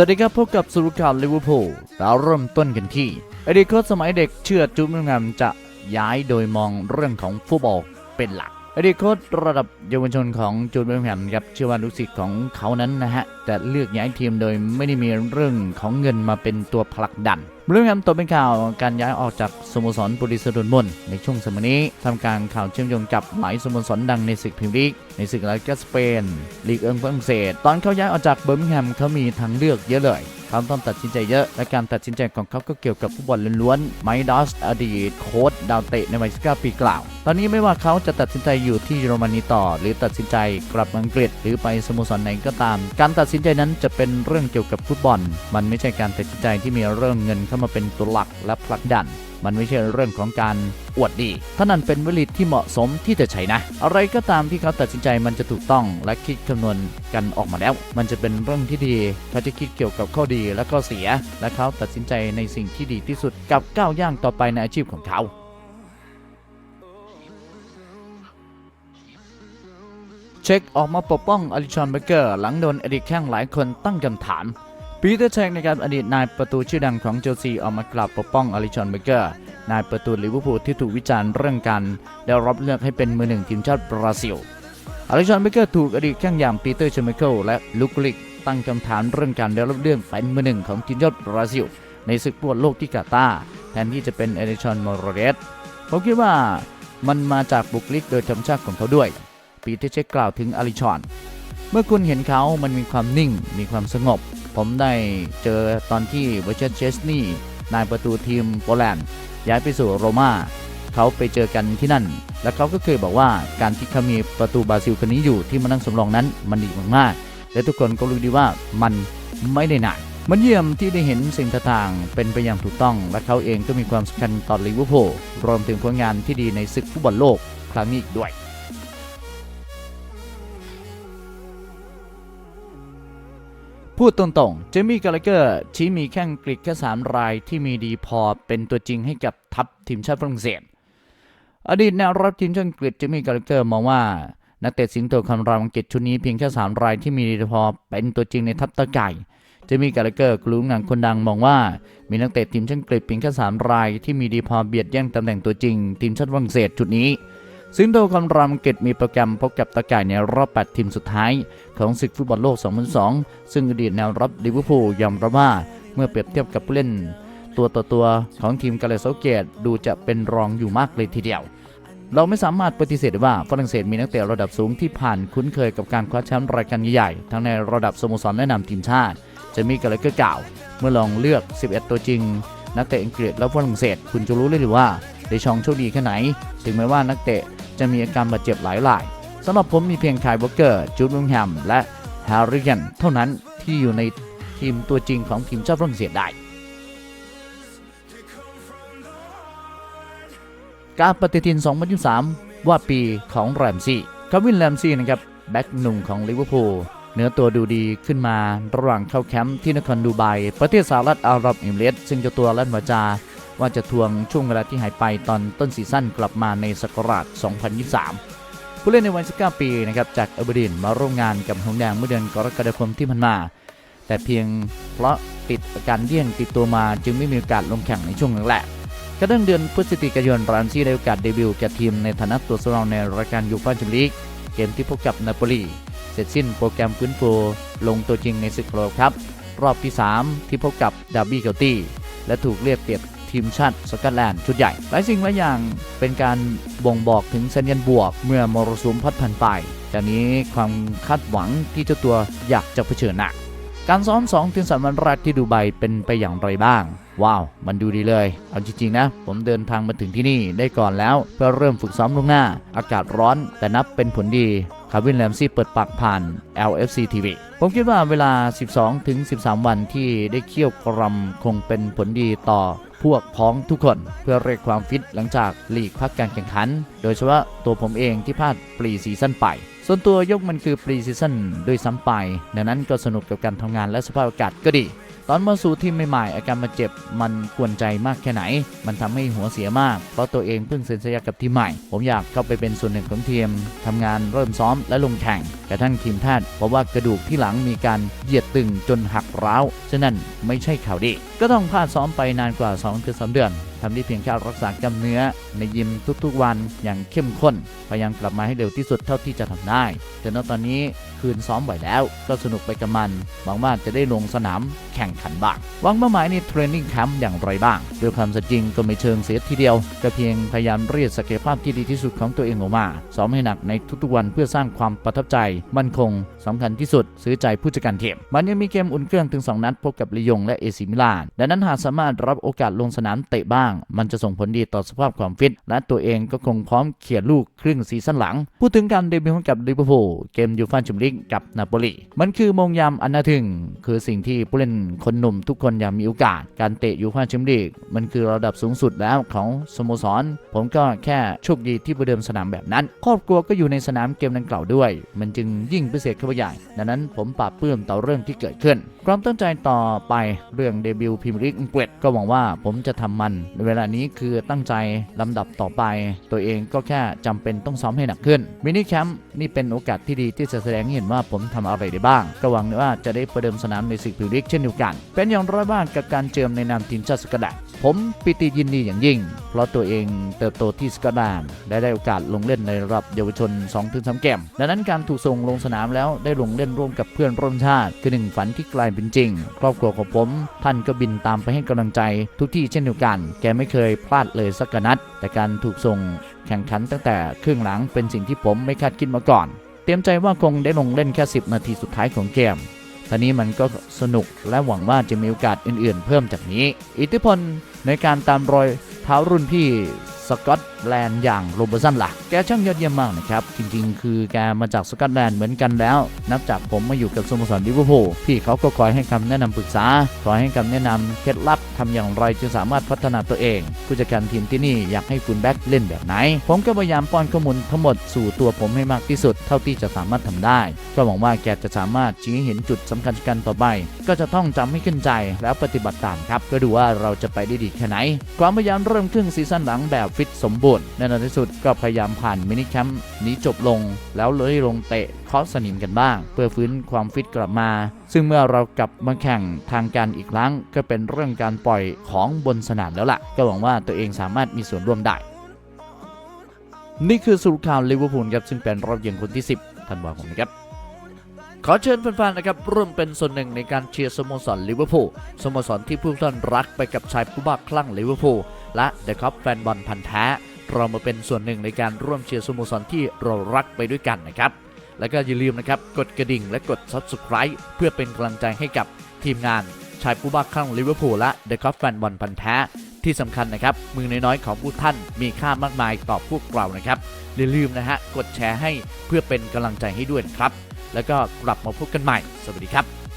วัสดีครับพบกับสุรุข่าวลิเวอร์พูลเราเริ่มต้นกันที่อดีตโค้ชสมัยเด็กเชื่อจุ๊บงามจะย้ายโดยมองเรื่องของฟุตบอลเป็นหลักอดีตโค้ชระดับเยาวชนของจูดเบลแฮมครับเชื่อว่าลูกศิษย์ของเขานั้นนะฮะ จะเลือกย้ายทีมโดยไม่ได้มีเรื่องของเงินมาเป็นตัวผลักดันเรื่องแฮมตกเป็นข่าวการย้ายออกจากสโมสรบุรีสดุลมนในช่วงสมัยนี้ทำการข่าวเชื่อมโยงกับหลายสโมสรดังในศึกพรีเมียร์ลีกในศึกลาลิกาสเปนลีกเอิงฝรั่งเศส ตอนเขาย้ายออกจากเบอร์มิงแฮมเขามีทางเลือกเยอะเลยเขาต้องตัดสินใจเยอะ และการตัดสินใจของเขาก็เกี่ยวกับฟุตบอลล้วนๆไมค์ดอสอดีตโค้ชดาวเตะในวัย19ปีกล่าว ตอนนี้ไม่ว่าเขาจะตัดสินใจอยู่ที่เยอรมนีต่อ หรือตัดสินใจกลับอังกฤษ หรือไปสโมสรไหนก็ตาม การตัดสินใจนั้นจะเป็นเรื่องเกี่ยวกับฟุตบอล มันไม่ใช่การตัดสินใจที่มีเรื่องเงินเข้ามาเป็นตัวหลักและผลักดัน มันไม่ใช่เรื่องของการอวดดีถ้านั่นเป็นวลีที่เหมาะสมที่จะใช้นะ อะไรก็ตามที่เขาตัดสินใจมันจะถูกต้องและคิดคำนวณกันออกมาแล้ว มันจะเป็นเรื่องที่ดีเขาจะคิดเกี่ยวกับข้อดีและข้อเสีย และเขาตัดสินใจในสิ่งที่ดีที่สุดกับก้าวย่างต่อไปในอาชีพของเขา เช็คออกมาปกป้องอลิชอนเบเกอร์ หลังโดนอดีตแข้งหลายคนตั้งคำถามปีเตอร์เช็คนะครับอดีตนายประตูชื่อดังของเชลซีออกมากล่าวปกป้องอลิชอนเบเกอร์ นายประตูลิเวอร์พูลที่ถูกวิจารณ์เรื่องการได้รับเลือกให้เป็นมือหนึ่งทีมชาติบราซิล อลิชอนเบเกอร์ถูกอดีตแข้งอย่างปีเตอร์เชมิเคิลและลุกลิกตั้งคำถามเรื่องการได้รับเลือกเป็นมือหนึ่งของทีมชาติบราซิล ในศึกฟุตบอลโลกที่กาตาร์แทนที่จะเป็นอลิชอนมอร์เรสผมคิดว่ามันมาจากบุคลิกโดยธรรมชาติของเขาด้วย ปีเตอร์เช็คกล่าวถึงอลิชอน เมื่อคุณเห็นเขามันมีความนิ่ง มีความสงบ ผมได้เจอตอนที่เวอร์ชันเชสนี่นายประตูทีมโปแลนด์ย้ายไปสู่โรม่าเขาไปเจอกันที่นั่น และเขาก็เคยบอกว่าการที่เขามีประตูบราซิลคนนี้อยู่ที่มานั่งสำรองนั้นมันดีมากๆและทุกคนก็รู้ดีว่ามันไม่ได้หนักมันเยี่ยมที่ได้เห็นสิ่งต่างๆ เป็นไปอย่างถูกต้อง และเขาเองก็มีความสำคัญต่อลิเวอร์พูลรวมถึงผลงานที่ดีในศึกฟุตบอลโลกครั้งนี้อีกด้วย พูดตรงๆ เจมี่กาลเกอร์ชี้มีแข้งกรีกแค่3รายที่มีดีพอเป็นตัวจริงให้กับทัพทีมชาติฝรั่งเศส อดีตแนวรับทีมชาติอังกฤษเจมี่กาลเกอร์มองว่า นักเตะสิงโตคำรามอังกฤษชุดนี้เพียงแค่3รายที่มีดีพอเป็นตัวจริงในทัพตะไก่เจมี่กาลเกอร์กลุ่มงานคนดังมองว่า มีนักเตะทีมชาติอังกฤษเพียงแค่3รายที่มีดีพอเบียดแย่งตำแหน่งตัวจริง ทีมชาติฝรั่งเศสชุดนี้ ซึ่งโดคำรามอังกฤษมีโปรแกรมพบกับตะก่ในรอบ 8 ทีมสุดท้าย ของศึกฟุตบอลโลก 2002 ซึ่งอดีตแนวรับลิเวอร์พูลยอมรับว่า เมื่อเปรียบเทียบกับผู้เล่น ตัวต่อตัวของทีมกาเลโซเกตดูจะเป็นรองอยู่มากเลยทีเดียว เราไม่สามารถปฏิเสธได้ว่าฝรั่งเศสมีนักเตะระดับสูงที่ผ่านคุ้นเคยกับการคว้าแชมป์รายการใหญ่ๆทั้งในระดับสโมสรและนำทีมชาติจะมีกาเลเกอร์กล่าวเมื่อลองเลือก 11 ตัวจริง นักเตะอังกฤษและฝรั่งเศสคุณจะรู้เลยหรือว่าเดชองโชคดีแค่ไหน ถึงแม้ว่านักเตะ จะมีอาการบาดเจ็บหลายรายสำหรับผมมีเพียงคายวอลเกอร์จูดวิงแฮมและแฮร์ริกันเท่านั้นที่อยู่ในทีมตัวจริงของทีมชาติฝรั่งเศสได้ การปฏิทิน 2023 ว่าปีของแรมซี่คาวินแรมซี่นะครับแบ็กหนุ่มของลิเวอร์พูลเนื้อตัวดูดีขึ้นมาระหว่างเข้าแคมป์ที่นครดูไบประเทศสหรัฐอาหรับเอมิเรตส์ซึ่งเจ้าตัวลั่นวาจา ว่าจะทวงช่วงเวลาที่หายไปตอนต้นซีซั่นกลับมาในศักราช 2023 ผู้เล่นในวัย 19 ปีนะครับจากเอเบอร์ดินมาร่วมงานกับหงแดงเมื่อเดือนกรกฎาคมที่ผ่านมา แต่เพียงเพราะติดอาการเลี่ยงติดตัวมาจึงไม่มีโอกาสลงแข่งในช่วงแรกกระทั่งเดือนพฤศจิกายนรานซี่ได้โอกาสเดบิวต์แก่ทีมในฐานะตัวสำรองในรายการยูฟ่าแชมเปี้ยนลีกเกมที่พบกับนาโปลีเสร็จสิ้นโปรแกรมฟื้นฟูลงตัวจริงในศึกโลกครับ รอบที่ 3 ที่พบกับดาร์บี้เกลตี้และถูกเรียกเปรียบ ทีมชาติสกอตแลนด์ชุดใหญ่หลายสิ่งหลายอย่างเป็นการบ่งบอกถึงสัญญาณบวก เมื่อมรสุมพัดผ่านไปจากนี้ความคาดหวังที่เจ้าตัวอยากจะเผชิญหนักการซ้อม2ถึง3วันแรกที่ดูไบเป็นไปอย่างไรบ้าง ว้าว มันดูดีเลย เอาจริงๆนะ ผมเดินทางมาถึงที่นี่ได้ก่อนแล้ว เพื่อเริ่มฝึกซ้อมล่วงหน้า อากาศร้อนแต่นับเป็นผลดีคาร์วินแลมซี่เปิดปากผ่าน LFC TV ผมคิดว่าเวลา 12ถึง13 วันที่ได้เคี่ยวกรำคงเป็นผลดีต่อ พวกพ้องทุกคนเพื่อเรียกความฟิตหลังจากลีกพักการแข่งขัน โดยเฉพาะตัวผมเองที่พลาดปรีซีซั่นไป ส่วนตัวยกมันคือปรีซีซั่นด้วยซ้ำไป ดังนั้นก็สนุกกับการทำงานและสภาพอากาศก็ดี ตอนมาสู่ทีมใหม่ๆ อาการบาดเจ็บมันกวนใจมากแค่ไหน มันทำให้หัวเสียมาก เพราะตัวเองเพิ่งเซ็นสัญญากับทีมใหม่ ผมอยากเข้าไปเป็นส่วนหนึ่งของทีมทำงานเริ่มซ้อมและลงแข่งกระทั่งทีมแพทย์เพราะว่ากระดูกที่หลังมีการเหยียดตึงจนหักร้าว ฉะนั้นไม่ใช่ข่าวดี ก็ต้องพลาดซ้อมไปนานกว่า2ถึง3เดือน ทำได้เพียงแค่รักษากล้ามเนื้อในยิมทุกๆวันอย่างเข้มข้น พยายามกลับมาให้เร็วที่สุดเท่าที่จะทำได้แต่ณตอนนี้คืนซ้อมไหวแล้ว ก็สนุกไปกับมัน หวังว่าจะได้ลงสนามแข่งขันบ้างวางเป้าหมายในเทรนนิ่งแคมป์อย่างไรบ้างด้วยความสัจจริงก็ไม่เชิงเสียทีเดียว ก็เพียงพยายามเรียกศักยภาพที่ดีที่สุดของตัวเองออกมา ซ้อมให้หนักในทุกๆวันเพื่อสร้างความประทับใจ มั่นคงสำคัญที่สุด ซื้อใจผู้จัดการทีมมันยังมีเกมอุ่นเครื่องถึง 2 นัดพบกับลียงและเอซิมิลานดังนั้นหากสามารถรับโอกาสลงสนามเตะบ้างมันจะส่งผลดีต่อสภาพความฟิต และตัวเองก็คงพร้อมเขียนลูกครึ่งซีซั่นหลัง พูดถึงการเดบิวต์กับลิเวอร์พูลเกมยูฟ่าแชมเปี้ยนลีกกับนาโปลีมันคือมงยามอันน่าทึ่ง คือสิ่งที่ผู้เล่นคนหนุ่มทุกคนอยากมีโอกาส การเตะยูฟ่าแชมเปี้ยนลีกมันคือระดับสูงสุดแล้วของสโมสร ผมก็แค่โชคดีที่ประเดิมสนามแบบนั้น ครอบครัวก็อยู่ในสนามเกมดังกล่าวด้วย มันจึงยิ่งพิเศษเข้าไปใหญ่ ดังนั้นผมปราบปลื้มต่อเรื่องที่เกิดขึ้นความตั้งใจต่อไปเรื่องเดบิวต์พรีเมียร์ลีกอังกฤษก็หวังว่าผมจะทำมันในเวลานี้คือตั้งใจลำดับต่อไป ตัวเองก็แค่จำเป็นต้องซ้อมให้หนักขึ้นมินิแคมป์นี่เป็นโอกาสที่ดีที่จะแสดงเห็นว่าผมทำอะไรได้บ้าง ก็หวังว่าจะได้ประเดิมสนามในศึกพรีเมียร์ลีกเช่นเดียวกัน เป็นอย่างไรบ้างกับการเจิมในนามทีมชาติสกอตแลนด์ ผมปิติยินดีอย่างยิ่ง เพราะตัวเองเติบโตที่สกอตแลนด์และได้โอกาสลงเล่นในระดับเยาวชน 2-3เกม ดังนั้นการถูกส่งลงสนามแล้วได้ลงเล่นร่วมกับเพื่อนร่วมชาติ คือหนึ่งฝันที่กลายเป็นจริง ครอบครัวของผม ท่านก็บินตามไปให้กำลังใจทุกที่เช่นเดียวกัน แกไม่เคยพลาดเลยสักนัด แต่การถูกส่งแข่งขันตั้งแต่ครึ่งหลังเป็นสิ่งที่ผมไม่คาดคิดมาก่อน เตรียมใจว่าคงได้ลงเล่นแค่ 10 นาทีสุดท้ายของเกมท่านี้มันก็สนุกและหวังว่าจะมีโอกาสอื่น ๆ เพิ่มจากนี้ อิทธิพล ในการตามรอยเท้ารุ่นพี่ สกอตแลนด์อย่างโรเบอร์สันล่ะ แกช่างยอดเยี่ยมมากนะครับ จริงๆ คือแกมาจากสกอตแลนด์เหมือนกันแล้ว นับจากผมมาอยู่กับสโมสรลิเวอร์พูลพี่เขาก็คอยให้คำแนะนำปรึกษา คอยให้คำแนะนำเคล็ดลับทำอย่างไรจึงสามารถพัฒนาตัวเอง ผู้จัดการทีมที่นี่อยากให้คุณแบ็คเล่นแบบไหน ผมก็พยายามป้อนข้อมูลทั้งหมดสู่ตัวผมให้มากที่สุด เท่าที่จะสามารถทำได้ ก็หวังว่าแกจะสามารถชี้เห็นจุดสำคัญกันต่อไป ก็จะต้องจำให้ขึ้นใจแล้วปฏิบัติตามครับก็ดูว่าเราจะไปได้ดีแค่ไหน ความพยายามเริ่มครึ่งซีซั่นหลังแบบฟิตสมบูรณ์ในที่สุดก็พยายามผ่านมินิแคมป์นี้จบลง แล้วเลยลงเตะคอสนิมกันบ้าง เพื่อฟื้นความฟิตกลับมา ซึ่งเมื่อเรากลับมาแข่งทางการอีกครั้ง ก็เป็นเรื่องการปล่อยของบนสนามแล้วล่ะ ก็หวังว่าตัวเองสามารถมีส่วนร่วมได้ นี่คือสรุปข่าวลิเวอร์พูลครับซึ่งเป็นรอบเย็นคนที่ 10ธันวาคมนะครับขอเชิญแฟนๆ นะครับร่วมเป็นส่วนหนึ่งในการเชียร์สโมสรลิเวอร์พูลสโมสรที่ผู้ท่านรักไปกับชายผู้บ้าคลั่งลิเวอร์พูล และเดอะคัพแฟนบอลพันธ์แท้ เรามาเป็นส่วนหนึ่งในการร่วมเชียร์สโมสรที่เรารักไปด้วยกันนะครับ แล้วก็อย่าลืมนะครับกดกระดิ่งและกด Subscribe เพื่อเป็นกำลังใจให้กับทีมงานชายผู้บ้าคลั่งลิเวอร์พูลและเดอะคัพแฟนบอลพันธ์แท้ที่สำคัญนะครับ มือน้อยๆของผู้ท่านมีค่ามากมายต่อพวกเรานะครับอย่าลืมนะฮะกดแชร์ให้เพื่อเป็นกำลังใจให้ด้วยครับ แล้วก็กลับมาพบกันใหม่ สวัสดีครับ